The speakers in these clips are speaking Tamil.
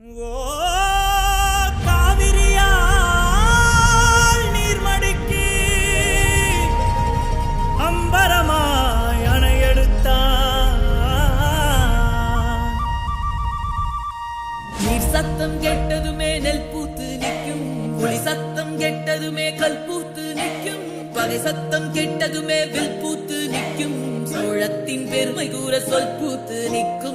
சத்தம் கேட்டதுமே நெல் பூத்து நிற்கும். ஒளி சத்தம் கேட்டதுமே கல் பூத்து நிற்கும். பகை சத்தம் கேட்டதுமே வில் பூத்து நிற்கும். சோழத்தின் பெருமை கூற சொல் பூத்து நிற்கும்.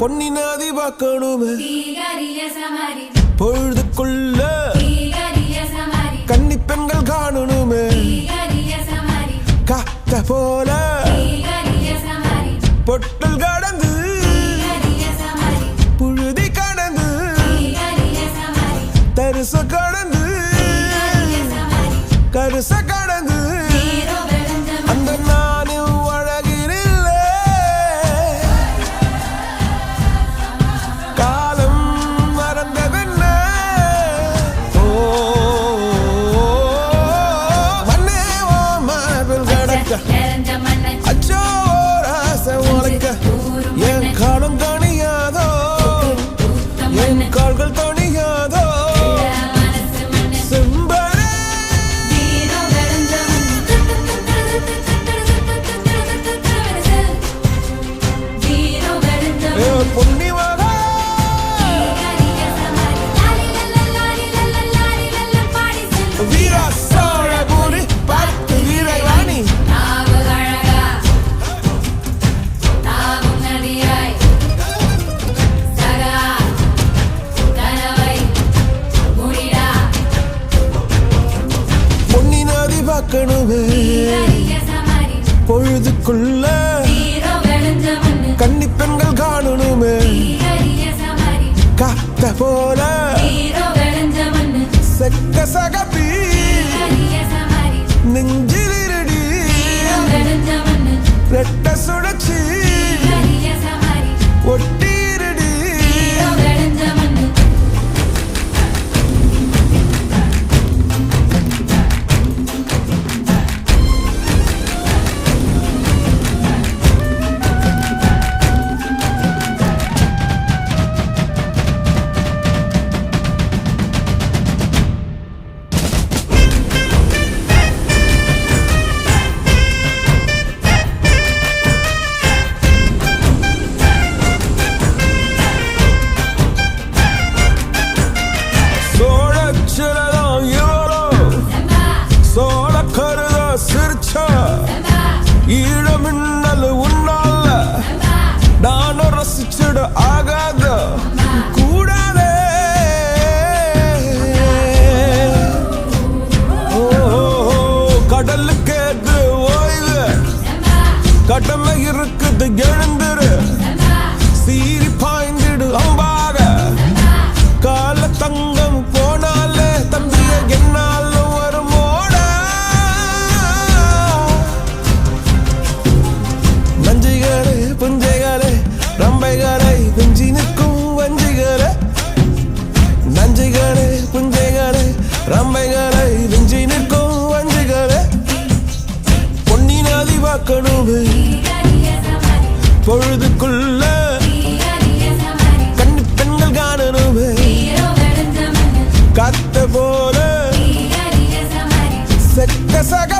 பொன்னினாதி பார்க்கணுமே பொழுதுக்குள்ள கன்னி பெண்கள் காணணுமே. காத்த போல பொட்டல் கடந்து புழுதி கடந்து தரிசு கடந்து கருச கடந்து பார்க்கணுமே பொழுதுக்குள்ள கன்னி பெண்கள் காணணுமே. காத்த போல. செக்க சக கடமை இருக்குது எழுந்துரு. சீரி பாய்ந்திடு அம்பாக. கால தங்கம் போனாலே தம்பிய என்னால ஒரு மோட நஞ்சுகளே புஞ்சைகளே ரம்பைகளே. பொழுதுக்குள்ள கண்ணு பெண்கள் காணணுமே கத்த போல செக்க சக